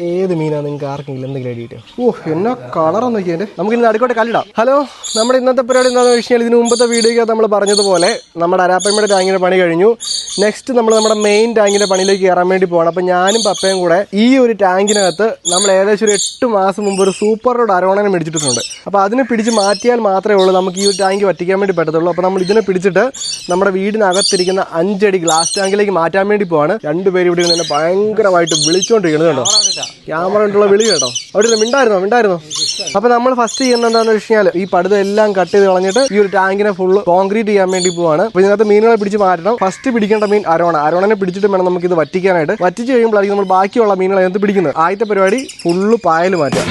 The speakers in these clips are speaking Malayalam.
ഏത് മീനാണ് നിങ്ങൾക്ക് ആർക്കെങ്കിലും എന്തെങ്കിലും ഐഡിയ ഓ എന്നാ കളറൊന്നും നോക്കിയതിന്റെ നമുക്ക് ഇന്ന് അടുക്കോട്ടെ കല്ലിടാം ഹലോ നമ്മുടെ ഇന്നത്തെ പരിപാടി എന്താണെന്ന് വെച്ച് കഴിഞ്ഞാൽ ഇതിന് മുമ്പത്തെ വീഡിയോയ്ക്ക് നമ്മൾ പറഞ്ഞതുപോലെ നമ്മുടെ അരാപ്പമ്മയുടെ ടാങ്കിന്റെ പണി കഴിഞ്ഞു. നെക്സ്റ്റ് നമ്മൾ നമ്മുടെ മെയിൻ ടാങ്കിന്റെ പണിയിലേക്ക് കയറാൻ വേണ്ടി പോകണം അപ്പോൾ ഞാനും പപ്പയും കൂടെ ഈ ഒരു ടാങ്കിനകത്ത് നമ്മൾ ഏകദേശം ഒരു എട്ട് മാസം മുമ്പ് ഒരു സൂപ്പർ റോഡ് അരോണനെ മേടിച്ചിട്ടുണ്ട്. അപ്പോൾ അതിനെ പിടിച്ച് മാറ്റിയാൽ മാത്രമേ ഉള്ളൂ നമുക്ക് ഈ ഒരു ടാങ്ക് വറ്റിക്കാൻ വേണ്ടി പറ്റത്തുള്ളൂ. അപ്പോൾ നമ്മൾ ഇതിനെ പിടിച്ചിട്ട് നമ്മുടെ വീടിനകത്തിരിക്കുന്ന അഞ്ചടി ഗ്ലാസ് ടാങ്കിലേക്ക് മാറ്റാൻ വേണ്ടി പോവാണ്. രണ്ടുപേരും ഇവിടെ നിന്ന് ഭയങ്കരമായിട്ട് വിളിച്ചുകൊണ്ടിരിക്കുന്നത് കേട്ടോ. ക്യാമറ കൊണ്ടുള്ള വിളി കേട്ടോ. അവിടെ മിണ്ടായിരുന്നോ? മിണ്ടായിരുന്നോ? അപ്പൊ നമ്മൾ ഫസ്റ്റ് ചെയ്യുന്ന എന്താണെന്ന് വെച്ച് കഴിഞ്ഞാൽ ഈ പടുത എല്ലാം കട്ട് ചെയ്ത് കളഞ്ഞിട്ട് ഈ ഒരു ടാങ്കിനെ ഫുള്ള് കോൺക്രീറ്റ് ചെയ്യാൻ വേണ്ടി പോവാണ്. അപ്പൊ ഇതിനകത്ത് മീനുകളെ പിടിച്ച് മാറ്റണം. ഫസ്റ്റ് പിടിക്കേണ്ട മീൻ അരോണ. അരോണനെ പിടിച്ചിട്ട് വേണം നമുക്ക് ഇത് വറ്റിക്കാനായിട്ട്. വറ്റിച്ച് കഴിയുമ്പോഴായിരിക്കും നമ്മൾ ബാക്കിയുള്ള മീനുകളെ അതിനകത്ത് പിടിക്കുന്നത്? ആദ്യത്തെ പരിപാടി ഫുള്ള് പായൽ മാറ്റുക.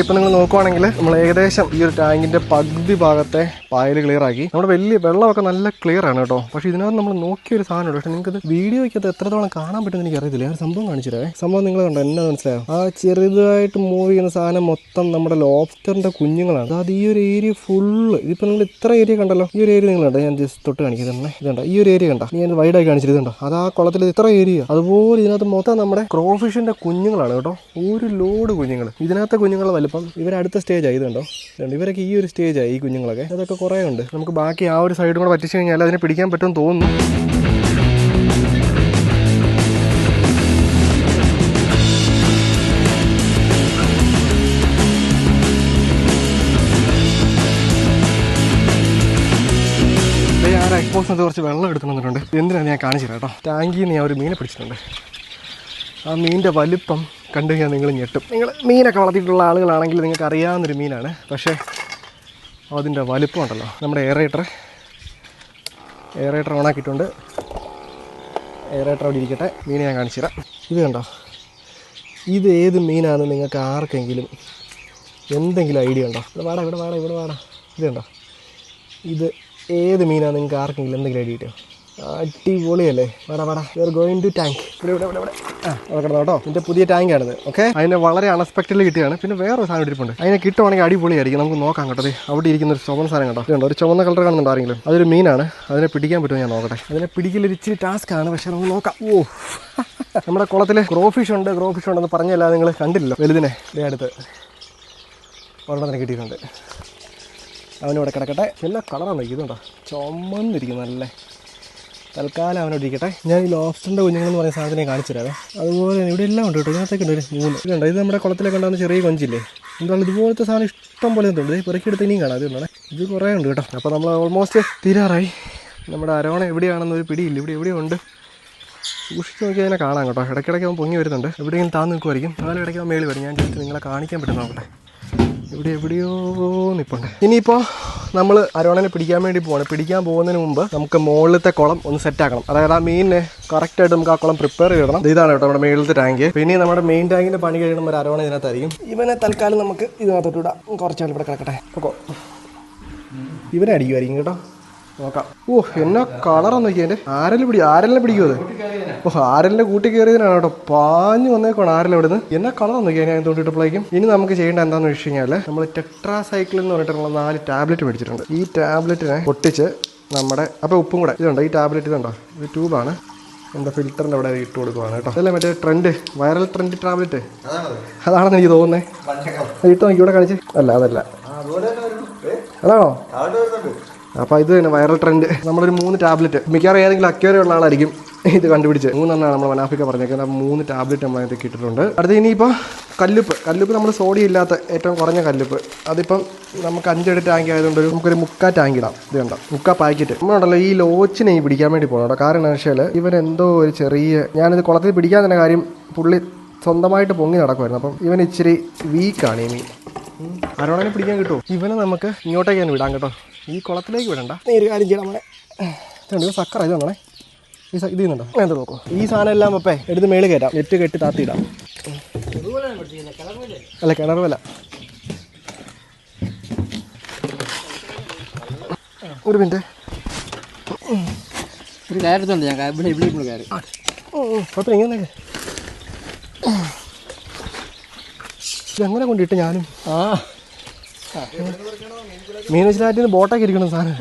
ഇപ്പം നിങ്ങൾ നോക്കുവാണെങ്കിൽ നമ്മൾ ഏകദേശം ഈ ഒരു ടാങ്കിന്റെ പകുതി ഭാഗത്തെ പായൽ ക്ലിയർ ആക്കി നമ്മുടെ വലിയ വെള്ളമൊക്കെ നല്ല ക്ലിയർ ആണ് കേട്ടോ. പക്ഷെ ഇതിനകത്ത് നമ്മൾ നോക്കിയ ഒരു സാധനമുണ്ട്. പക്ഷെ നിങ്ങൾക്ക് വീഡിയോയ്ക്ക് അത് എത്രത്തോളം കാണാൻ പറ്റുമെന്ന് എനിക്ക് അറിയത്തില്ല. ഒരു സംഭവം കാണിച്ചിട്ടേ സംഭവം നിങ്ങൾ കണ്ടോ? എന്നാ മനസ്സിലായോ? ആ ചെറുതായിട്ട് മൂവ് ചെയ്യുന്ന സാധനം മൊത്തം നമ്മുടെ ലോബ്സ്റ്ററിന്റെ കുഞ്ഞുങ്ങളാണ്. അതായത് ഈ ഒരു ഏരിയ ഫുള്ള് ഇതിപ്പോൾ നിങ്ങൾ ഇത്ര ഏരിയ കണ്ടല്ലോ? ഈ ഒരു ഏരിയ നിങ്ങൾ കണ്ടോ? ഞാൻ ജസ്റ്റ് തൊട്ട് കാണിക്കുന്നത് തന്നെ ഇതുണ്ടോ ഈ ഒരു ഏരിയ കണ്ടോ? ഞാൻ വൈഡായി കാണിച്ചിരുന്നുണ്ടോ അത് ആ കുളത്തിൽ ഇത്ര ഏരിയ അതുപോലെ ഇതിനകത്ത് മൊത്തം നമ്മുടെ ക്രോഫിഷിന്റെ കുഞ്ഞുങ്ങളാണ് കേട്ടോ. ഒരു ലോഡ് കുഞ്ഞുങ്ങൾ ഇതിനകത്തെ കുഞ്ഞുങ്ങളുടെ വലിപ്പം ഇവരടുത്ത സ്റ്റേജ് ആയി ഇതുണ്ടോ? ഇതുണ്ട് ഇവരൊക്കെ ഈ ഒരു സ്റ്റേജ് ആയി ഈ കുഞ്ഞുങ്ങളൊക്കെ. അതൊക്കെ കുറേ ഉണ്ട്. നമുക്ക് ബാക്കി ആ ഒരു സൈഡും കൂടെ പറ്റിച്ചു കഴിഞ്ഞാൽ അതിനെ പിടിക്കാൻ പറ്റുമെന്ന് തോന്നുന്നു. എക്സ്പോസിനകത്ത് കുറച്ച് വെള്ളം എടുത്തു വന്നിട്ടുണ്ട് എന്തിനാണ് ഞാൻ കാണിച്ചു കേട്ടോ? ടാങ്കിൽ ഞാൻ ഒരു മീനെ പിടിച്ചിട്ടുണ്ട്. ആ മീനിന്റെ വലിപ്പം കണ്ടു കഴിഞ്ഞാൽ നിങ്ങൾ ഞെട്ടും. നിങ്ങൾ മീനൊക്കെ വളർത്തിയിട്ടുള്ള ആളുകളാണെങ്കിൽ നിങ്ങൾക്ക് അറിയാവുന്നൊരു മീനാണ്. പക്ഷേ അതിന്റെ വലിപ്പം ഉണ്ടല്ലോ. നമ്മുടെ എയറേറ്റർ എയറേറ്റർ ഓണാക്കിയിട്ടുണ്ട് എയറേറ്റർ അവിടെ ഇരിക്കട്ടെ. മീനെ ഞാൻ കാണിച്ചു തരാം. ഇത് കണ്ടോ? ഇത് ഏത് മീനാണെന്ന് നിങ്ങൾക്ക് ആർക്കെങ്കിലും എന്തെങ്കിലും ഐഡിയ ഉണ്ടോ? ഇവിടെ വാടാ ഇവിടെ വാടാ ഇവിടെ വാടാ. ഇത് കണ്ടോ? ഇത് ഏത് മീനാണ് നിങ്ങൾക്ക് ആർക്കെങ്കിലും എന്തെങ്കിലും ഐഡിയ കിട്ടിയോ? അടിപൊളിയല്ലേ? വേടാ വേടാ. യു ഗോയിങ് ടു ടാങ്ക് ഇവിടെ ഇവിടെ ഇവിടെ ആ അവിടെ കേട്ടോ. എന്റെ പുതിയ ടാങ്കാണിത് ഓക്കെ അതിനെ വളരെ അൺഎക്സ്പെക്റ്റഡ്ലി കിട്ടിയാണ് പിന്നെ വേറെ സാധനം ഇരിപ്പുണ്ട് അതിനെ കിട്ടുവാണെങ്കിൽ അടിപൊളിയായിരിക്കും. നമുക്ക് നോക്കാം കേട്ടോ. ദേ അവിടെ ഇരിക്കുന്ന ഒരു ചുവന്ന സാധനം കേട്ടോ ഇതുണ്ട്? ഒരു ചുവന്ന കളർ കാണുന്നുണ്ട് ആരെങ്കിലും? അതൊരു മീനാണ് അതിനെ പിടിക്കാൻ പറ്റുമോ ഞാൻ നോക്കട്ടെ. അതിനെ പിടിക്കലൊരു ഇച്ചിരി ടാസ്ക് ആണ് പക്ഷേ നമുക്ക് നോക്കാം. ഓ. നമ്മുടെ കുളത്തിൽ ഗ്രോ ഫിഷ് ഉണ്ട് ഗ്രോ ഫിഷ് ഉണ്ടെന്ന് പറഞ്ഞല്ല നിങ്ങൾ കണ്ടില്ലല്ലോ. വലുതിനെ. ഇതേ അടുത്ത്. ഒരെണ്ണത്തിന് കിട്ടിയിട്ടുണ്ട്. അവനിവിടെ കിടക്കട്ടെ. എല്ലാ കളറാണ് ഇതുണ്ടോ? ചുമന്നിരിക്കും നല്ല. തൽക്കാലം അവനോട്ടിരിക്കട്ടെ ഞാൻ ഈ ലോബ്സ്റ്ററിന്റെ കുഞ്ഞുങ്ങൾ എന്ന് പറയുന്ന സാധനം കാണിച്ചു തരാവേ. അതുപോലെ ഇവിടെ എല്ലാം ഉണ്ട് കേട്ടോ. ഇതിനകത്തേക്ക് ഉണ്ട് ഒരു മൂന്ന്. ഇതുണ്ട് ഇത് നമ്മുടെ കുളത്തിലൊക്കെ ഉണ്ടാകുന്ന ചെറിയ കൊഞ്ചില്ലേ? എന്താണ് ഇതുപോലത്തെ സാധനം ഇഷ്ടം പോലെ ഉണ്ട്. ഇത് പെറുക്കിയെടുത്ത് ഇനിയും കാണാം. അതുകൊണ്ടാണ് ഇത് കുറേ ഉണ്ട് കേട്ടോ. അപ്പോൾ നമ്മൾ ഓൾമോസ്റ്റ് തീരാറായി. നമ്മുടെ അരോണ എവിടെയാണെന്ന് ഒരു പിടിയില്ല. ഇവിടെ എവിടെയുണ്ട് സൂക്ഷിച്ച് നോക്കി അതിനെ കാണാം കേട്ടോ. ഇടയ്ക്കിടയ്ക്ക് അവൻ പൊങ്ങി വരുന്നുണ്ട്. എവിടെയെങ്കിലും താന്ന് നിൽക്കുമായിരിക്കും. നാളെ ഇടയ്ക്ക് അവൻ മേളിൽ വരും. ഞാൻ ജസ്റ്റ് നിങ്ങളെ കാണിക്കാൻ പറ്റുന്ന നോക്കട്ടെ ഇവിടെ എവിടെയോ നിപ്പുണ്ട്. ഇനിയിപ്പോൾ നമ്മൾ അരോണനെ പിടിക്കാൻ വേണ്ടി പോവാണ്. പിടിക്കാൻ പോകുന്നതിന് മുമ്പ് നമുക്ക് മുകളിലത്തെ കുളം ഒന്ന് സെറ്റ് ആക്കണം. അതായത് ആ മീനിനെ കറക്റ്റായിട്ട് നമുക്ക് ആ കുളം പ്രിപ്പയർ ചെയ്യണം ഇതാണ് കേട്ടോ നമ്മുടെ മേളിലത്തെ ടാങ്ക് പിന്നെ നമ്മുടെ മെയിൻ ടാങ്കിന്റെ പണി കഴിയണം ഒരു അരോണ ഇതിനകത്തായിരിക്കും. ഇവനെ തൽക്കാലം നമുക്ക് ഇതിനകത്തോട്ട് ഇടാം. കുറച്ചാൾ ഇവിടെ കിടക്കട്ടെ. ഇവനെ അടിക്കുമായിരിക്കും കേട്ടോ. നോക്കാം. ഓ എന്നാ കളറൊന്നും നോക്കിയതിന്റെ ആരെല്ലാം പിടി ആരെല്ലാം പിടിക്കും അത് ഓ ആരെല്ലാം കൂട്ടി കയറിയതിനാണ് കേട്ടോ. പാഞ്ഞു വന്നേക്കാണ് ആരെല്ലാം ഇവിടുന്ന്. എന്നാ കളറൊന്നും നോക്കിയാൽ ഞാൻ തോണ്ടിട്ടപ്പോഴേക്കും ഇനി നമുക്ക് ചെയ്യേണ്ട എന്താണെന്ന് വെച്ച് കഴിഞ്ഞാൽ നമ്മൾ ടെട്രാ സൈക്കിൾ എന്ന് പറഞ്ഞിട്ടുള്ള നാല് ടാബ്ലറ്റ് മേടിച്ചിട്ടുണ്ട്. ഈ ടാബ്ലറ്റിനെ പൊട്ടിച്ച് നമ്മുടെ അപ്പോൾ ഉപ്പും കൂടെ. ഇതുണ്ടോ? ഈ ടാബ്ലറ്റ് ഇതുണ്ടോ? ഇത് ട്യൂബാണ് എന്താ ഫിൽറ്ററിന്റെ അവിടെ ഇട്ട് കൊടുക്കുവാണ് കേട്ടോ. അതല്ലേ മറ്റേ ട്രെൻഡ് വൈറൽ ട്രെൻഡ് ടാബ്ലറ്റ് അതാണെന്ന് എനിക്ക് തോന്നുന്നത് ഇട്ട് നോക്കി ഇവിടെ കാണിച്ച്. അല്ല അതല്ല. അതാണോ? അപ്പോൾ ഇത് തന്നെ വൈറൽ ട്രെൻഡ് നമ്മളൊരു മൂന്ന് ടാബ്ലറ്റ് മിക്കവാറും ഏതെങ്കിലും അക്വേറിയം ഉള്ള ആളായിരിക്കും ഇത് കണ്ടുപിടിച്ച്. മൂന്നെണ്ണമാണ് നമ്മൾ വനാഫിക്ക പറഞ്ഞേക്കുന്നത്. മൂന്ന് ടാബ്ലറ്റ് നമ്മൾ അതിനകത്ത് കിട്ടിയിട്ടുണ്ട്. അടുത്ത് ഇനിയിപ്പോൾ കല്ലുപ്പ്. കല്ലുപ്പ് നമ്മൾ സോഡിയം ഇല്ലാത്ത ഏറ്റവും കുറഞ്ഞ കല്ലുപ്പ്. അതിപ്പം നമുക്ക് അഞ്ചടി ടാങ്ക് ആയതുകൊണ്ട് നമുക്കൊരു മുക്കാ ടാങ്ക് ഇടാം. ഇത് കണ്ടോ? മുക്കാ പാക്കറ്റ് നമ്മളുണ്ടല്ലോ ഈ ലോച്ചിനെ ഈ പിടിക്കാൻ വേണ്ടി പോകണം കേട്ടോ. കാരണം എന്താ വെച്ചാൽ ഇവൻ എന്തോ ഒരു ചെറിയ ഞാനിത് കുളത്തിൽ പിടിക്കാൻ തന്നെ കാര്യം പുള്ളി സ്വന്തമായിട്ട് പൊങ്ങി നടക്കുമായിരുന്നു അപ്പം ഇവൻ ഇച്ചിരി വീക്കാണ് ഈ മീൻ. അരോണനെ പിടിക്കാൻ കിട്ടുമോ ഇവനെ നമുക്ക് ഇങ്ങോട്ടേക്ക് തന്നെ വിടാം കേട്ടോ. ഈ കുളത്തിലേക്ക് വിടണ്ട. നേര് കാര്യം ചെയ്യണം നമ്മളെ. ഇതുണ്ട് സക്കറ ഇത് വേണേ ഈ ഇത് ചെയ്യുന്നുണ്ടോ എന്താ നോക്കൂ. ഈ സാധനം എല്ലാം അപ്പേ എടുത്ത് മേളിൽ കയറ്റാം. നെറ്റ് കെട്ടി താത്തിയിടാം. അല്ല കിണർ വല. ഒരു മിനിറ്റ്. ഒരു കയറത്തുണ്ട് ഞാൻ ഇവിടെ ഇവിടെ ഇവിടെ കയറി. കുഴപ്പമില്ല ഇങ്ങനെ ഇതെങ്ങനെ കൊണ്ടിട്ട് ഞാനും? ആ. മീൻ നിന്ന് ബോട്ടൊക്കെ ഇരിക്കണം സാധനം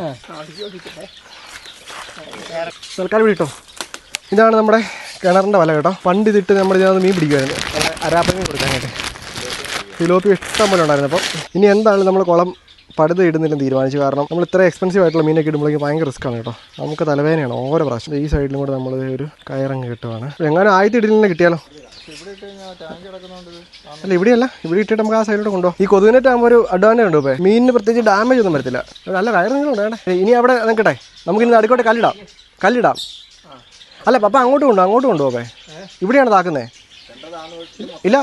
തൽക്കാലം വിളിട്ടോ? ഇതാണ് നമ്മുടെ കിണറിന്റെ വല കേട്ടോ. പണ്ട് ഇതിട്ട് നമ്മൾ ഇതിനകത്ത് മീൻ പിടിക്കുമായിരുന്നു അരാപ്പമീൻ കൊടുക്കാനായിട്ട് ഫിലോപ്പി ഇഷ്ടം പോലെ ഉണ്ടായിരുന്നു. അപ്പം ഇനി എന്താണ് നമ്മൾ കുളം പടുത് ഇടുന്നില്ലെന്ന് തീരുമാനിച്ചു കാരണം നമ്മൾ ഇത്ര എക്സ്പെൻസീവ് ആയിട്ടുള്ള മീനൊക്കെ ഇടുമ്പോഴേക്കും ഭയങ്കര റിസ്ക് ആണ് കേട്ടോ. നമുക്ക് തലവേദനയാണ് ഓരോ പ്രാവശ്യം. ഈ സൈഡിലും കൂടെ നമ്മൾ ഒരു കയറങ്ങ് കിട്ടുവാണ്. എങ്ങനെ ആയിട്ട് ഇടലിനെ കിട്ടിയാലോ? അല്ല ഇവിടെയല്ല. ഇവിടെ ഇട്ടിട്ട് നമുക്ക് ആ സൈഡിലോട്ട് കൊണ്ടോ ഈ കൊതുകിനെറ്റ് ആകുമ്പോൾ ഒരു അഡ്വാന്റേജ് ഉണ്ട് ഇപ്പോൾ മീനിന് പ്രത്യേകിച്ച് ഡാമേജ് ഒന്നും വരത്തില്ല. നല്ല കയറെങ്കിലും ഉണ്ട് വേണ്ടേ ഇനി അവിടെ നിൽക്കട്ടെ. നമുക്ക് ഇനി നടുക്കോട്ടെ കല്ലിടാം. കല്ലിടാം. അല്ല പപ്പ അങ്ങോട്ട് കൊണ്ടു അങ്ങോട്ട് കൊണ്ടുപോകേ ഇവിടെയാണ് താക്കുന്നേ? ഇല്ല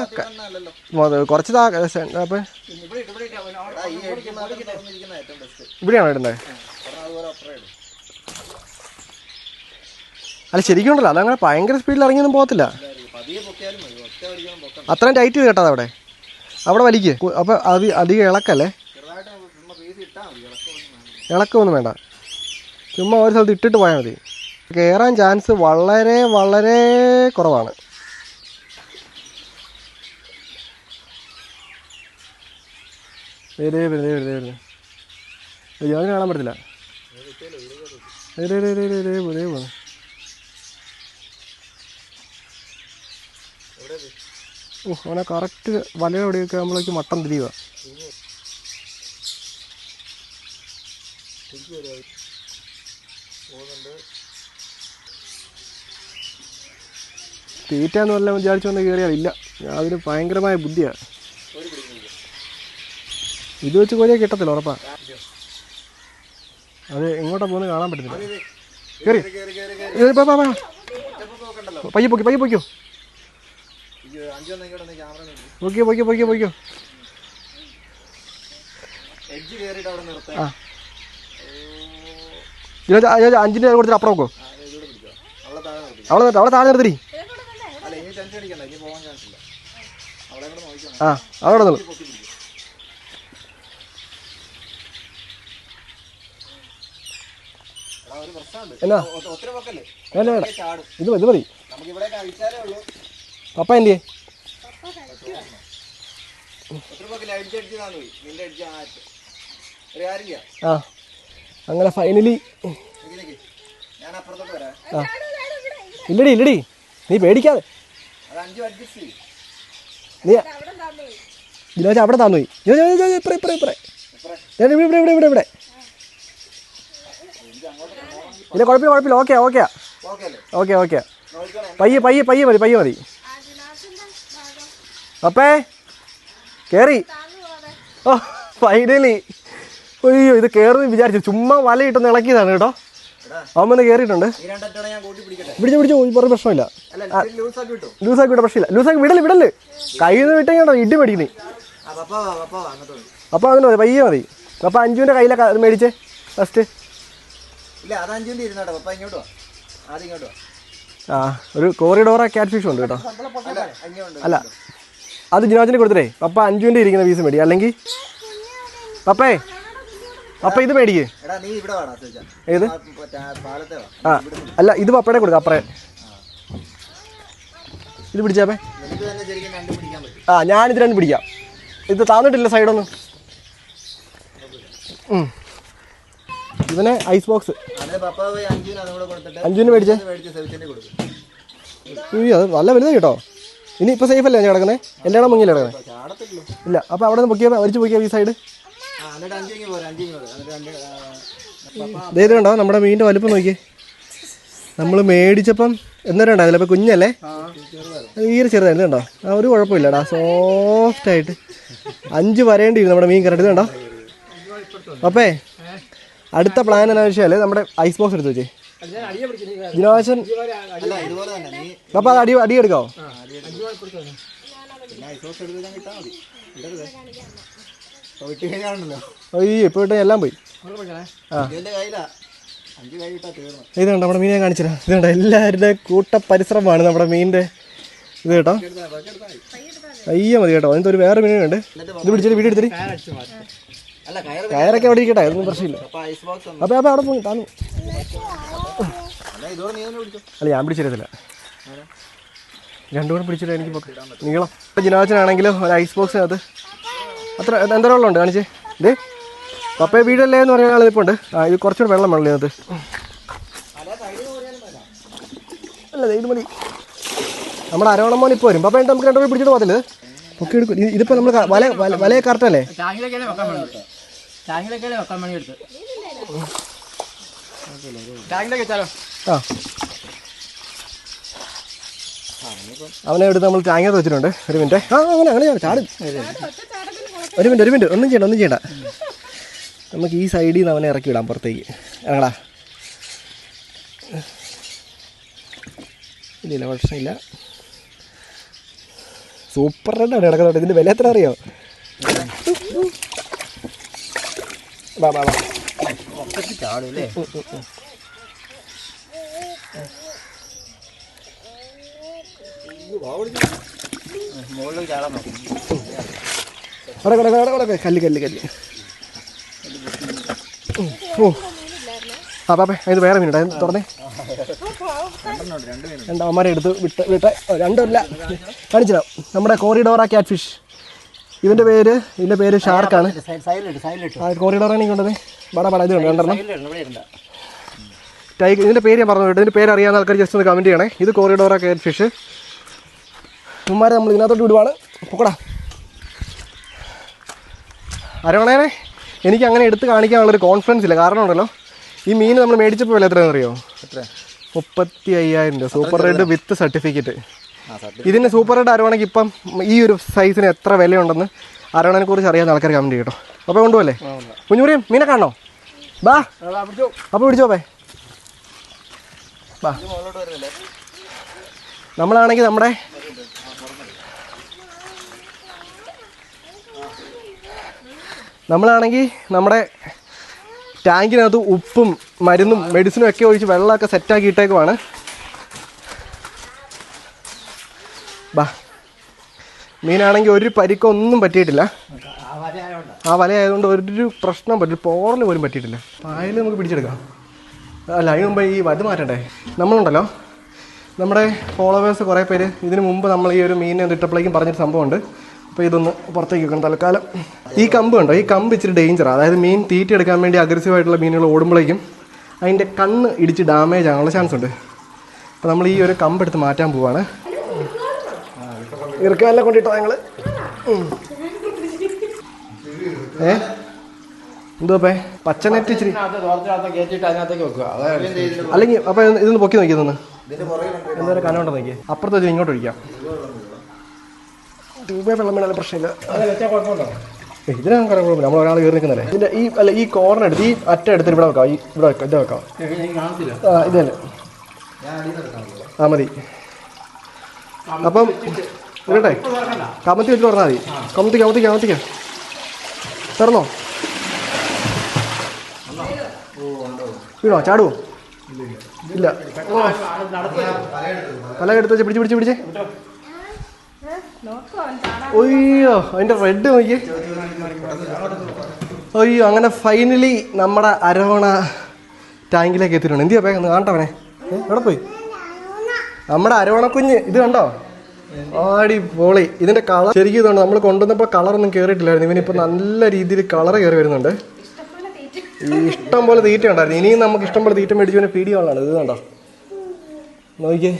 കുറച്ച് താ അപ്പം ഇവിടെയാണോ ഇടുന്നത് അല്ല ശരിക്കും ഉണ്ടല്ലോ അതങ്ങനെ ഭയങ്കര സ്പീഡിൽ ഇറങ്ങിയൊന്നും പോകത്തില്ല. അത്രയും ടൈറ്റ് കേട്ടത് അവിടെ അവിടെ വലിക്ക് അപ്പോൾ അത് അധികം ഇളക്കല്ലേ ഇളക്കൊന്നും വേണ്ട ഇളക്കമൊന്നും വേണ്ട ചുമ്മാ ഒരു സ്ഥലത്ത് ഇട്ടിട്ട് പോയാൽ മതി കയറാൻ ചാൻസ് വളരെ വളരെ കുറവാണ് വരുന്നേ വരുന്നേ വരുന്നേ ദേ. അയ്യോ അതിന് കാണാൻ പറ്റത്തില്ല ദേ, ദേ, ദേ പോണ്. ഓ അവനെ കറക്റ്റ് വലയുടെ അവിടെയൊക്കെ നമ്മളേക്ക് മട്ടം തിരിയുക. തീറ്റ എന്ന് പറഞ്ഞാൽ വിചാരിച്ചു വന്ന് കയറിയാൽ ഇല്ല. അതിന് ഭയങ്കരമായ ബുദ്ധിയാണ് ഇത് വെച്ച് കോഴിയെ കിട്ടത്തില്ല ഉറപ്പാ. അത് എങ്ങോട്ടാ പോകുന്നത് കാണാൻ പറ്റുന്നില്ല കയറി. പയ്യെ പൊക്കി പയ്യെ പൊക്കിയോ അഞ്ചിന്റെ കൊടുത്തിട്ട് അപ്പുറം നോക്കോ. അവളെ താഴെ നിർത്തി. അവളെ നിർത്ത് താഴെ കൂടെ ആ അവിടെ നിന്നു എന്നാ? ഇത് മതി, ഇത് മതി. പപ്പ എന്തിയെ? ആ അങ്ങനെ ഫൈനലി ആ. ഇല്ലടി ഇല്ലടി. നീ പേടിക്കാതെ. നീ ഇതിനകത്ത് അവിടെ താന്നു പോയി. ഇയ്യോ, ഇയ്യോ, ഇയ്യോ, ഇപ്പറേ ഇല്ല കുഴപ്പമില്ല കുഴപ്പമില്ല. ഓക്കെ ഓക്കെ ഓക്കെ ഓക്കെ പയ്യെ പയ്യെ പയ്യെ മതി പയ്യെ മതി. അപ്പേ കേറി. ഓ ഫൈനലി അയ്യോ ഇത് കയറുന്നു വിചാരിച്ചു. ചുമ്മാ വലയിട്ടൊന്ന് ഇളക്കിയതാണ് കേട്ടോ. അവൻ കയറിയിട്ടുണ്ട് പിടിച്ചു പിടിച്ചു ഒരു പ്രശ്നമില്ല ലൂസാക്കി വിട്ടു? പ്രശ്നമില്ല. ലൂസാക്കി വിടൽ വിടൽ. കയ്യിൽ നിന്ന് വിട്ട് കേട്ടോ ഇടി മേടിക്കുന്നേ. അപ്പോൾ അങ്ങനെ മതി പയ്യെ മതി. അപ്പോൾ അഞ്ചുവിന്റെ കയ്യിലെ മേടിച്ചേ ഫസ്റ്റ് ആ ഒരു കോറിഡോറ ക്യാറ്റ് ഫിഷ് ഉണ്ട് കേട്ടോ. അല്ല അത് ജിനോജിന് കൊടുത്തിട്ടേ. പപ്പ അഞ്ചുവിന്റെ ഇരിക്കുന്ന പീസ് മേടി അല്ലെങ്കിൽ പപ്പേ പപ്പ ഇത് മേടിക്ക്. ഏത്? ആ അല്ല ഇത് പപ്പയുടെ കൊടുക്കാം അപ്പറേ. ഇത് പിടിച്ചാപ്പേ ആ ഞാനിത് രണ്ട് പിടിക്കാം. ഇത് താന്നിട്ടില്ല സൈഡൊന്നും. ഇവനെ ഐസ് ബോക്സ്. അഞ്ചുവിന് മേടിച്ചേ. അയ്യോ അത് നല്ല വലുതാണ് കേട്ടോ. ഇനി ഇപ്പോൾ സേഫ് അല്ലേ കിടക്കുന്നത് എല്ലാം മുങ്ങിയില്ല കിടക്കുന്നത് ഇല്ല അപ്പോൾ അവിടെ നിന്ന് പൊക്കിയാൽ വലിച്ചു പൊക്കിയാൽ ഈ സൈഡ് ഇതേ നമ്മുടെ മീനിന്റെ വലുപ്പം നോക്കിയേ. നമ്മൾ മേടിച്ചപ്പം എന്നേരം ഉണ്ടായിരുന്നില്ല. അപ്പോൾ കുഞ്ഞല്ലേ? തീരെ ചെറുതായിരുന്നു കണ്ടോ? ആ ഒരു കുഴപ്പമില്ലടാ സോഫ്റ്റ് ആയിട്ട്. അഞ്ച് വരേണ്ടിയിരുന്നു നമ്മുടെ മീൻ കറണ്ട് കണ്ടോ? അപ്പേ അടുത്ത പ്ലാൻ എന്നാ വെച്ചാൽ നമ്മുടെ ഐസ് ബോക്സ് എടുത്ത് വെച്ചേ. ജിനോശൻ അത് അടി അടി എടുക്കാവോ? അപ്പൊ വിട്ട് എല്ലാം പോയി. ഇത് കണ്ടോ നമ്മുടെ മീനെ കാണിച്ചില്ല ഇത് കണ്ടോ എല്ലാവരുടെ കൂട്ട പരിശ്രമമാണ് നമ്മുടെ മീനിന്റെ. ഇത് കേട്ടോ. അയ്യ മതി കേട്ടോ. അതിന്റെ ഒരു വേറെ മീനുണ്ട് ഇത് പിടിച്ചിട്ട് വീട് എടുത്തിട്ട് കയറൊക്കെ അവിടെ ഇരിക്കട്ടെ അതൊന്നും പ്രശ്നമില്ല. അപ്പൊ അപ്പൊ അവിടെ പോയി താന്നു. അല്ല ഇതോടെ നീ തന്നെ പിടിച്ചോ. അല്ല ഞാൻ പിടിച്ചിരുന്നില്ല രണ്ടും കൂടെ പിടിച്ചിട്ട് എനിക്ക് നീളം. നീളം ജിനാച്ചനാണെങ്കിലും ഒരു ഐസ് ബോക്സ് ബോക്സിനകത്ത് അത്ര എന്തോരം വെള്ളമുണ്ട് കാണിച്ചേ. ഇത് പപ്പയെ വീടല്ലേ എന്ന് പറയുന്ന ആൾ ഇപ്പോൾ ഉണ്ട്. ആ ഇത് കുറച്ചുകൂടെ വെള്ളം വേണമല്ലോ ഇതിനകത്ത്. അല്ല ഇത് മതി. നമ്മുടെ അരവണമോൻ ഇപ്പോൾ വരും. പപ്പ നമുക്ക് രണ്ടുപേരും പിടിച്ചിട്ട് പോകത്തില്ല? പൊക്കി എടുക്കും. ഇത് ഇതിപ്പോൾ നമ്മൾ വല വല വലയെ കറക്റ്റല്ലേ ടാങ്കിലേക്കാണ് വെക്കാൻ വേണ്ടി ടാങ്കിലേക്കാണ് വെക്കാൻ വേണ്ടി എടുത്ത് ടാങ്കിലേക്ക് വെച്ചാലോ ആ അവനെ എടുത്ത് നമ്മൾ ടാങ്ങത്ത് വെച്ചിട്ടുണ്ട്. ഒരു മിനിറ്റ്. ആ അങ്ങനെ അങ്ങനെ ചാടും. ഒരു മിനിറ്റ് ഒരു മിനിറ്റ്. ഒന്നും ചെയ്യണ്ട ഒന്നും ചെയ്യണ്ട. നമുക്ക് ഈ സൈഡിൽ നിന്ന് അവനെ ഇറക്കി വിടാം പുറത്തേക്ക്. ഇറങ്ങടാ. ഇല്ല ഇല്ല പ്രശ്നമില്ല. സൂപ്പർ റെഡാണ് കിടക്കുന്നുണ്ട് ഇതിന്റെ വില എത്ര അറിയോ? വാ വാ വാ ചാടും അല്ലേ മുകളിൽ ചാടാൻ നോക്കും അവിടെ കിടക്ക അവിടെ കിടക്ക വേറെ തുറന്നേ എടുത്ത് വിട്ട് നമ്മുടെ കോറിഡോറ ക്യാറ്റ് ഫിഷ് ഇവന്റെ പേര് ഇതിന്റെ പേര് ഷാർക്കാണ് കോറിഡോറാണ് കൊണ്ടത് രണ്ടെണ്ണം ടൈ ഇതിന്റെ പേര് ഞാൻ പറഞ്ഞു ഇതിന്റെ പേര് അറിയാവുന്ന ആൾക്കാർ ജസ്റ്റ് ഒന്ന് കമന്റ് ചെയ്യണേ ഇത് കോറിഡോറ ക്യാറ്റ് ഫിഷ് ഇവന്മാരെ നമ്മൾ ഇതിനകത്തോട്ട് വിടുവാണ്. പൊക്കടാ. അരവണേനെ എനിക്ക് അങ്ങനെ എടുത്ത് കാണിക്കാനുള്ളൊരു കോൺഫിഡൻസ് ഇല്ല. കാരണം ഉണ്ടല്ലോ ഈ മീൻ നമ്മൾ മേടിച്ചപ്പോൾ വില എത്രയാണെന്ന് അറിയോ? എത്ര മുപ്പത്തി അയ്യായിരം രൂപ സൂപ്പർ റെഡ് വിത്ത് സർട്ടിഫിക്കറ്റ് ഇതിന് സൂപ്പർ റെഡ് അരവണയ്ക്ക് ഇപ്പം ഈ ഒരു സൈസിന് എത്ര വിലയുണ്ടെന്ന് അരവണനെ കുറിച്ച് അറിയാൻ ആൾക്കാർ കമന്റ് ചെയ്യട്ടോ അപ്പോൾ കൊണ്ടുപോകല്ലേ കുഞ്ഞുമുറിയും മീനെ കാണണോ? ബാ. അപ്പോൾ പിടിച്ചോ. പേ. ബാ. നമ്മളാണെങ്കിൽ നമ്മുടെ നമ്മളാണെങ്കിൽ നമ്മുടെ ടാങ്കിനകത്ത് ഉപ്പും മരുന്നും മെഡിസിനും ഒക്കെ ഒഴിച്ച് വെള്ളമൊക്കെ സെറ്റാക്കി ഇട്ടേക്കുവാണ്. ബാ. മീനാണെങ്കിൽ ഒരു പരിക്കൊന്നും പറ്റിയിട്ടില്ല. ആ വരയായോണ്ടാ ആ വല ആയതുകൊണ്ട് ഒരു പ്രശ്നം പറ്റില്ല പോറൽ പോലും പറ്റിയിട്ടില്ല. പായൽ നമുക്ക് പിടിച്ചെടുക്കാം. അല്ല അതിന് മുമ്പ് ഈ വത് മാറ്റണ്ടേ? നമ്മളുണ്ടല്ലോ. നമ്മുടെ ഫോളോവേഴ്സ് കുറേ പേര് ഇതിനു മുമ്പ് നമ്മൾ ഈ ഒരു മീനെ ഇട്ടപ്പോഴേക്കും പറഞ്ഞൊരു സംഭവമുണ്ട്. അപ്പോൾ ഇതൊന്ന് പുറത്തേക്ക് വെക്കണം. തൽക്കാലം ഈ കമ്പ് ഉണ്ടോ ഈ കമ്പ് ഇച്ചിരി ഡേഞ്ചർ അതായത് മീൻ തീറ്റി എടുക്കാൻ വേണ്ടി അഗ്രസീവ് ആയിട്ടുള്ള മീനുകൾ ഓടുമ്പോഴേക്കും അതിന്റെ കണ്ണ് ഇടിച്ച് ഡാമേജ് ആകാനുള്ള ചാൻസ് ഉണ്ട്. അപ്പോൾ നമ്മൾ ഈ ഒരു കമ്പ് എടുത്ത് മാറ്റാൻ പോവാണ്. ഇറക്കാനെല്ലാം കൊണ്ടിട്ടോ ഞങ്ങൾ ഏ? എന്തോ പേ പച്ചനെറ്റ് ഇച്ചിരി അല്ലെങ്കിൽ അപ്പോൾ ഇതൊന്ന് പൊക്കി നോക്കിയതൊന്ന് എന്തായാലും കനോണ്ട് നോക്കി അപ്പുറത്ത് വെച്ച് ഇങ്ങോട്ട് ഒഴിക്കാം. ട്യൂബേ വെള്ളം വീണാലും പ്രശ്നമില്ല ഇതിനാണ് കുഴപ്പമില്ല. നമ്മൾ ഒരാൾ കയറി നിൽക്കുന്നല്ലേ ഇതിന്റെ ഈ അല്ല ഈ കോർണർ എടുത്ത് ഈ അറ്റ എടുത്ത് ഇവിടെ വെക്കാം. ഈ ഇവിടെ വെക്കാം ഇത് വെക്കാം. ആ ഇത് തന്നെ. ആ മതി. അപ്പം ഇരട്ടെ കമത്തി വെച്ച് പറഞ്ഞാൽ മതി. കമത്തി കമത്തി കമത്തിക്ക തുറന്നോ? വീണോ? ചാടുവോ? ഇല്ല തല എടുത്ത് വെച്ച് പിടിച്ച് പിടിച്ച് പിടിച്ച്. ഒയ്യോ അതിന്റെ റെഡ് നോക്കി അയ്യോ അങ്ങനെ ഫൈനലി നമ്മുടെ അരവണ ടാങ്കിലേക്ക് എത്തിയിട്ടുണ്ട്. എന്തിയാ ഒന്ന് കാണട്ടവനെ എവിടെ പോയി? നമ്മുടെ അരവണക്കുഞ്ഞ് ഇത് കണ്ടോ? ആടി പോളി ഇതിന്റെ കളർ ശരിക്കും ഇതുണ്ട്. നമ്മൾ കൊണ്ടുവന്നപ്പോൾ കളറൊന്നും കേറിയിട്ടില്ലായിരുന്നു. ഇവനിപ്പോ നല്ല രീതിയിൽ കളർ കയറി വരുന്നുണ്ട്. ഈ ഇഷ്ടം പോലെ തീറ്റ ഉണ്ടായിരുന്നു. ഇനിയും നമുക്ക് ഇഷ്ടം പോലെ തീറ്റ മേടിച്ചു പിന്നെ പീടി ഉള്ളതാണ് ഇത് കണ്ടോ? നോക്കിയേ.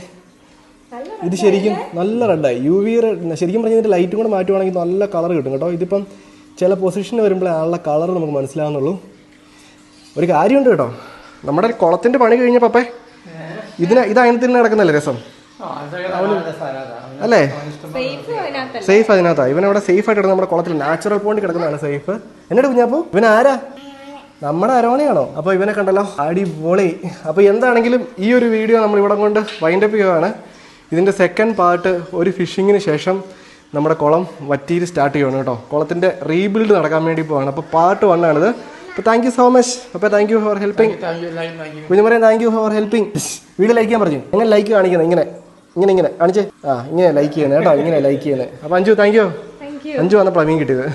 ഇത് ശരിക്കും നല്ല റെഡായി യു വി റെഡ് ശരിക്കും പറഞ്ഞാൽ ഇതിന്റെ ലൈറ്റും കൂടെ മാറ്റുവാണെങ്കിൽ നല്ല കളർ കിട്ടും കേട്ടോ. ഇതിപ്പം ചില പൊസിഷന് വരുമ്പോഴേ ആളുടെ കളർ നമുക്ക് മനസ്സിലാകുന്നുള്ളൂ ഒരു കാര്യമുണ്ട് കേട്ടോ. നമ്മുടെ കുളത്തിന്റെ പണി കഴിഞ്ഞപ്പേ ഇതിന് ഇത് അതിനകത്ത് തന്നെ നടക്കുന്നല്ലേ രസം? അല്ലേ? സേഫ് അതിനകത്താ. ഇവൻ അവിടെ സേഫ് ആയിട്ട് കിടക്കുന്ന നമ്മുടെ കുളത്തിൽ നാച്ചുറൽ പോയിന്റ് കിടക്കുന്നതാണ് സേഫ് എന്നോട് കുഞ്ഞാപ്പോ ഇവൻ ആരാ? നമ്മുടെ അരോണയാണോ അപ്പോൾ ഇവനെ കണ്ടല്ലോ. അടിപൊളി. അപ്പോൾ എന്താണെങ്കിലും ഈ ഒരു വീഡിയോ നമ്മൾ ഇവിടെ കൊണ്ട് വൈൻഡപ്പ് ചെയ്യുകയാണ് ഇതിന്റെ സെക്കൻഡ് പാർട്ട് ഒരു ഫിഷിങ്ങിന് ശേഷം നമ്മുടെ കുളം വറ്റിയിൽ സ്റ്റാർട്ട് ചെയ്യണം കേട്ടോ. കുളത്തിന്റെ റീബിൽഡ് നടക്കാൻ വേണ്ടി പോവാണ്. അപ്പോൾ പാർട്ട് വൺ ആണിത്. അപ്പോൾ താങ്ക് യു സോ മച്ച് അപ്പോൾ thank you for helping Kunjumariya thank you for helping വീട് ലൈക്ക് ചെയ്യാൻ പറഞ്ഞു. എങ്ങനെ ലൈക്ക് കാണിക്കണം ഇങ്ങനെ ഇങ്ങനെ ഇങ്ങനെ. കാണിച്ചേ? ആ ഇങ്ങനെ ലൈക്ക് ചെയ്യണേ കേട്ടോ. ഇങ്ങനെ ലൈക്ക് ചെയ്യണേ. അപ്പോൾ അഞ്ചു താങ്ക് യു അഞ്ചു വന്നപ്പോൾ മീൻ കിട്ടിയത്.